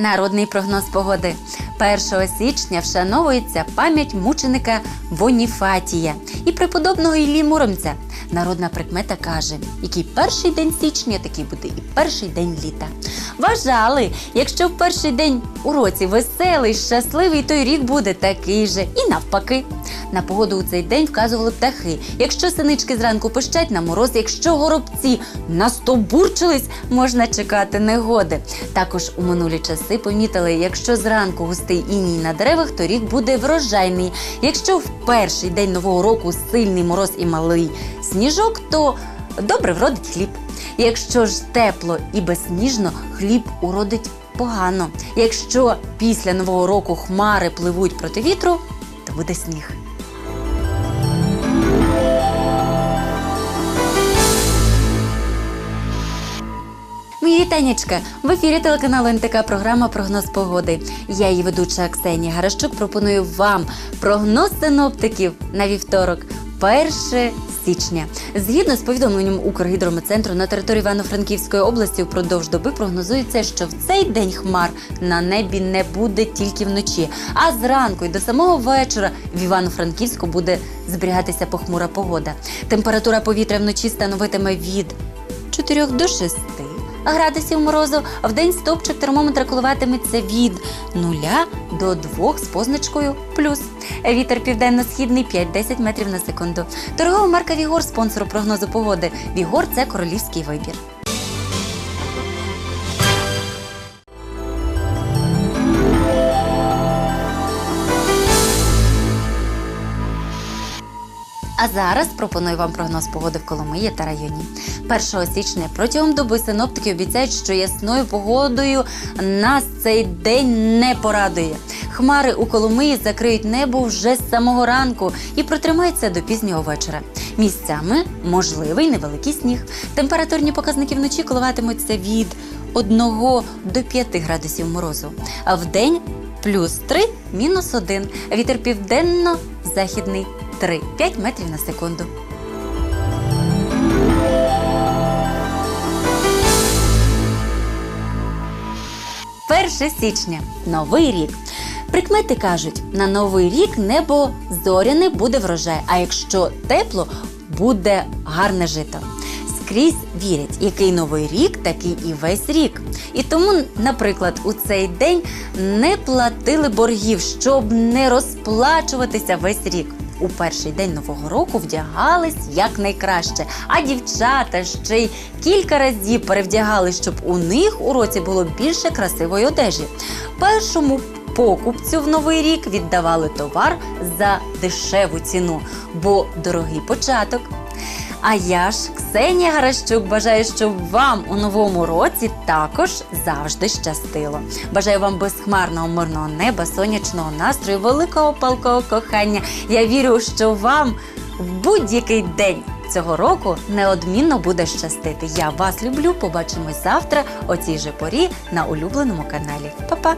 Народний прогноз погоди. 1 січня вшановується пам'ять мученика Боніфатія і преподобного Іллі Муромця. Народна прикмета каже: який перший день січня, такий буде і перший день літа. Вважали, якщо в перший день у році веселий, щасливий, той рік буде такий же, і навпаки. На погоду у цей день вказували птахи. Якщо синички зранку пищать на мороз, якщо горобці настобурчились, можна чекати негоди. Також у минулі часи помітили, якщо зранку густий іній на деревах, то рік буде врожайний. Якщо в перший день нового року сильний мороз і малий сніжок, то добре вродить хліб. Якщо ж тепло і безсніжно, хліб уродить погано. Якщо після нового року хмари пливуть проти вітру, то буде сніг. Мої! В ефірі телеканалу НТК програма Прогноз погоди. Я її ведуча Ксенія Гарашчук. Пропоную вам прогноз синоптиків на вівторок, 1 січня. Згідно з повідомленням Укргідрометцентру на території Івано-Франківської області впродовж доби прогнозується, що в цей день хмар на небі не буде тільки вночі. А зранку і до самого вечора в Івано-Франківську буде зберігатися похмура погода. Температура повітря вночі становитиме від 4 до 6 градусів морозу, в день стопчик термометра коливатиметься від 0 до 2 з позначкою плюс. Вітер південно-східний 5-10 метрів на секунду. Торгова марка Вігор спонсору прогнозу погоди. Вігор це королівський вибір. А зараз пропоную вам прогноз погоди в Коломиї та районі. 1 січня протягом доби синоптики обіцяють, що ясною погодою нас цей день не порадує. Хмари у Коломиї закриють небо вже з самого ранку і протримаються до пізнього вечора. Місцями можливий невеликий сніг. Температурні показники вночі коливатимуться від 1 до 5 градусів морозу, а в день плюс 3, мінус 1. Вітер південно-західний 3-5 метрів на секунду. Перше січня новий рік. Прикмети кажуть, на новий рік небо зоряне буде врожай, а якщо тепло, буде гарне жито. Скрізь вірять, який новий рік, такий і весь рік. І тому, наприклад, у цей день не платили боргів, щоб не розплачуватися весь рік. У перший день нового року вдягались якнайкраще, а дівчата ще й кілька разів перевдягали, щоб у них у році було більше красивої одежі. Першому покупцю в новий рік віддавали товар за дешеву ціну, бо дорогий початок. А я ж, Ксенія Гаращук, бажаю, щоб вам у новому році також завжди щастило. Бажаю вам безхмарного мирного неба, сонячного настрою, великого палкого кохання. Я вірю, що вам в будь-який день цього року неодмінно буде щастити. Я вас люблю. Побачимось завтра о цій же порі на улюбленому каналі. Па-па!